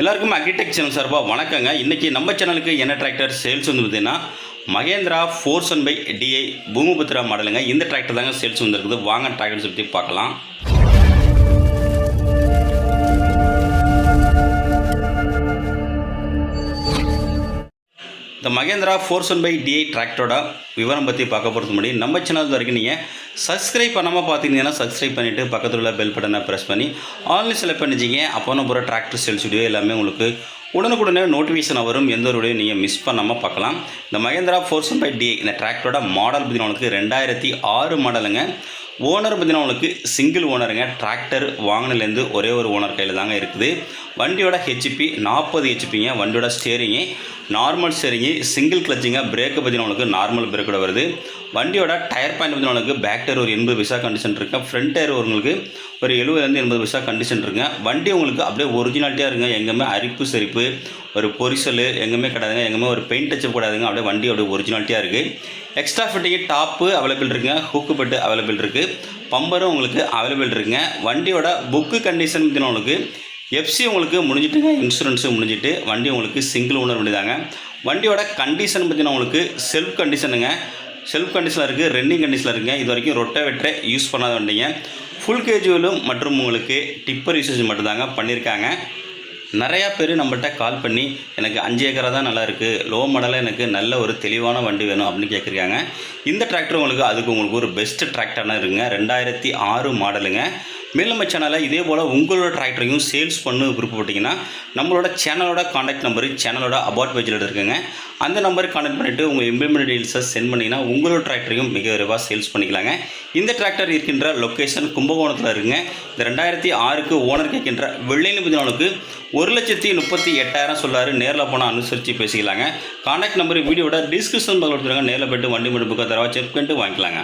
எல்லாருக்கும் agritech channel சார்பாக வணக்கங்க. இன்றைக்கி நம்ம சேனலுக்கு என்ன டிராக்டர் சேல்ஸ் வந்து பார்த்தீங்கன்னா Mahindra four one five DI Bhoomiputra மாடலுங்க இந்த டிராக்டர் தாங்க சேல்ஸ் வந்துருக்குது வாங்க டிராக்டர்ஸ் பற்றி பார்க்கலாம். இந்த Mahindra four one five DI டிராக்டரோட விவரம் பற்றி பார்க்க போகிறது முன்னாடி நம்ம சேனல் வரைக்கும் நீங்கள் சப்ஸ்கிரைப் பண்ணாமல் பார்த்தீங்கன்னா சப்ஸ்கிரைப் பண்ணிவிட்டு பக்கத்தில் உள்ள பெல் பட்டனை ப்ரெஸ் பண்ணி ஆன்லைன் செலக்ட் பண்ணிச்சிங்க அப்போ நம்ம போகிற டிராக்டர் சேல்ஸ் வீடியோ எல்லாமே உங்களுக்கு உடனுக்குடனே நோட்டிஃபிகேஷன் வரும். எந்த ஒரு வீடியோ நீங்கள் மிஸ் பண்ணாமல் பார்க்கலாம். இந்த Mahindra four one five DI இந்த டிராக்டரோட மாடல் பார்த்தீங்கன்னா உங்களுக்கு ரெண்டாயிரத்தி ஆறு மாடலுங்க ஓனர் பார்த்தீங்கன்னா உங்களுக்கு சிங்கிள் ஓனருங்க டிராக்டர் வாங்கினதுலேருந்து ஒரே ஒரு ஓனர் கையில் தாங்க இருக்குது. வண்டியோட ஹெச்பி நாற்பது ஹெச்பிங்க வண்டியோட ஸ்டேரிங்கு நார்மல் ஸ்டேரிங்கு சிங்கிள் கிளச்சிங்க பிரேக்கை பற்றி உங்களுக்கு நார்மல் பிரேக்கோட வருது. வண்டியோட டயர் பாயிண்ட் பார்த்தீங்கன்னா உங்களுக்கு பேக் டயர் ஒரு எண்பது பைசா கண்டிஷன் இருக்குது ஃப்ரண்ட் டயர் உங்களுக்கு ஒரு எழுபதுலேருந்து எண்பது பைசா கண்டிஷன் இருக்குங்க வண்டி உங்களுக்கு அப்படியே ஒரிஜினாலிட்டியாக இருக்குங்க எங்கேயுமே அரிப்பு செரிப்பு ஒரு பொரிசல் எங்கேயுமே கிடையாதுங்க எங்கேயுமே ஒரு பெயிண்ட் டச்சப் கூடாதுங்க அப்படியே வண்டி அப்படியே ஒரிஜினாலிட்டியாக இருக்குது எக்ஸ்ட்ரா ஃபிட்டிங்கு டாப்பு அவைலபிள் இருக்குங்க. ஹூக்கு பெட்டு அவைலபிள் இருக்குது பம்பரும் உங்களுக்கு அவைலபிள் இருக்குங்க. வண்டியோட புக்கு கண்டிஷன் பற்றின உங்களுக்கு எஃப்சி உங்களுக்கு முடிஞ்சிட்டுங்க இன்சூரன்ஸும் முடிஞ்சிட்டு வண்டி உங்களுக்கு சிங்கிள் ஓனர் வண்டி தாங்க வண்டியோட கண்டிஷன் பார்த்தீங்கன்னா உங்களுக்கு செல்ஃப் கண்டிஷனுங்க செல்ஃப் கண்டிஷனில் இருக்குது ரன்னிங் கண்டிஷனில் இருக்குங்க. இது வரைக்கும் ரொட்டவெட்டை யூஸ் பண்ணாத வண்டிங்க. ஃபுல் கேஜுவலும் மற்றும் உங்களுக்கு டிப்பர் யூசேஜ் மட்டும்தாங்க பண்ணியிருக்காங்க நிறையா பேர் நம்மகிட்ட கால் பண்ணி எனக்கு அஞ்சு ஏக்கரா தான் நல்லா இருக்குது லோ மாடலாக எனக்கு நல்ல ஒரு தெளிவான வண்டி வேணும் அப்படின்னு கேட்குறாங்க. இந்த டிராக்டர் உங்களுக்கு அதுக்கு உங்களுக்கு ஒரு பெஸ்ட் டிராக்டர்னா இருக்குங்க. ரெண்டாயிரத்தி ஆறு மாடலுங்க மேலும் நம்ம சேனலில் இதே போல் உங்களோட டிராக்டரையும் சேல்ஸ் பண்ணு விருப்பப்பட்டீங்கன்னா நம்மளோட சேனலோட காண்டாக்ட் நம்பரு சேனலோட அபார்ட் பேஜில் இருக்குங்க. அந்த நம்பருக்கு காண்டாக்ட் பண்ணிவிட்டு உங்கள் இம்ப்ளிமெண்ட் டீல்ஸை சென்ட் பண்ணிங்கன்னா உங்களோட டிராக்டரையும் மிக விரைவாக சேல்ஸ் பண்ணிக்கலாங்க. இந்த டிராக்டர் இருக்கின்ற லொக்கேஷன் கும்பகோணத்தில் இருக்குங்க. இந்த ரெண்டாயிரத்தி ஆறுக்கு ஓனர் கேட்கின்ற வெள்ளையில் பதினாலுக்கு ஒரு லட்சத்தி முப்பத்தி எட்டாயிரம் சொல்லாரு நேரில் போனால் அனுசரித்து பேசிக்கலாங்க. காண்டாக்ட் நம்பர் வீடியோட டிஸ்கிரிப்ஷன் பக்கத்தில் கொடுத்துருங்க. நேரில் போய்ட்டு வண்டி மட்டும் புக்கை தரவா செக் பண்ணிட்டு வாங்கிக்கலாங்க.